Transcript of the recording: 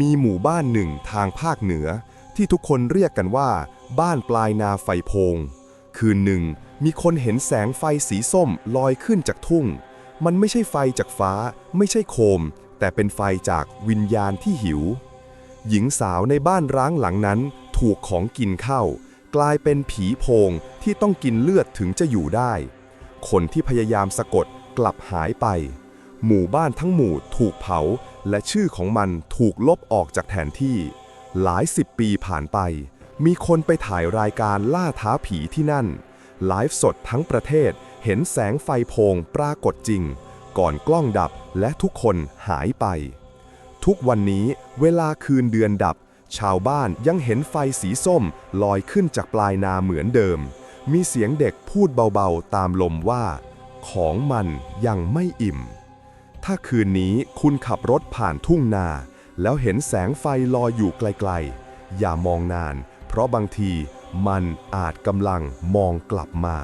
มีหมู่บ้านหนึ่งทางภาคเหนือ ที่ทุกคนเรียกกันว่า บ้านปลายนาไฟโพง คืนหนึ่ง มีคนเห็นแสงไฟสีส้มลอยขึ้นจากทุ่ง มันไม่ใช่ไฟจากฟ้า ไม่ใช่โคม แต่เป็นไฟจากวิญญาณที่หิว หญิงสาวในบ้านร้างหลังนั้นถูกของกินเข้า กลายเป็นผีโพงที่ต้องกินเลือดถึงจะอยู่ได้ คนที่พยายามสะกดกลับหายไป หมู่บ้านทั้งหมู่ถูกเผา และชื่อของมันถูกลบออกจากแผนที่ หลายสิบปีผ่านไป มีคนไปถ่ายรายการล่าท้าผีที่นั่น ไลฟ์สดทั้งประเทศเห็นแสงไฟโพงปรากฏจริง ก่อนกล้องดับและทุกคนหายไป ทุกวันนี้เวลาคืนเดือนดับ ชาวบ้านยังเห็นไฟสีส้มลอยขึ้นจากปลายนาเหมือนเดิม มีเสียงเด็กพูดเบาๆตามลมว่า ของมันยังไม่อิ่ม ถ้าคืนนี้คุณขับรถผ่านทุ่งนา แล้วเห็นแสงไฟลอยอยู่ไกลๆ อย่ามองนาน เพราะบางทีมันอาจกำลังมองกลับมา